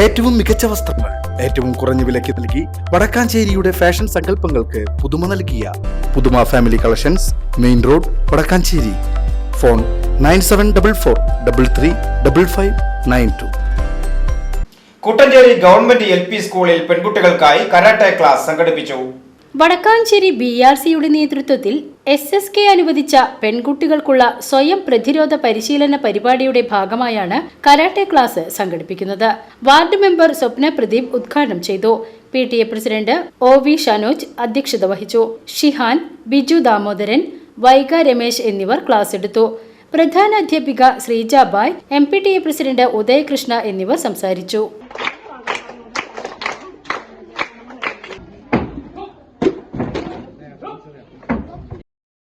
ഏറ്റവും മികച്ച വസ്ത്രങ്ങൾ ഏറ്റവും കുറഞ്ഞ വിലയ്ക്ക് നൽകി വടക്കാഞ്ചേരിയുടെ ഫാഷൻ സങ്കല്പങ്ങൾക്ക് പുതുമ നൽകിയ പുതുമ family collections main road Vadakkanchery. Phone nine seven double four double three double five nine two. Kuttanchery government L P സ്കൂളിൽ പെൺകുട്ടികൾക്കായി കരാട്ടെ ക്ലാസ് സംഘടിപ്പിച്ചു. വടക്കാഞ്ചേരി ബി ആർ സിയുടെ നേതൃത്വത്തിൽ എസ് എസ് കെ അനുവദിച്ച പെൺകുട്ടികൾക്കുള്ള സ്വയം പ്രതിരോധ പരിശീലന പരിപാടിയുടെ ഭാഗമായാണ് കരാട്ടെ ക്ലാസ് സംഘടിപ്പിക്കുന്നത്. വാർഡ് മെമ്പർ സ്വപ്ന പ്രദീപ് ഉദ്ഘാടനം ചെയ്തു. P T A president O V Shanoj അധ്യക്ഷത വഹിച്ചു. ഷിഹാൻ ബിജു ദാമോദരൻ വൈഗ രമേശ് എന്നിവർ ക്ലാസ് എടുത്തു. പ്രധാന അധ്യാപിക Sreeja Bai M P T A president Udayakrishna എന്നിവർ സംസാരിച്ചു.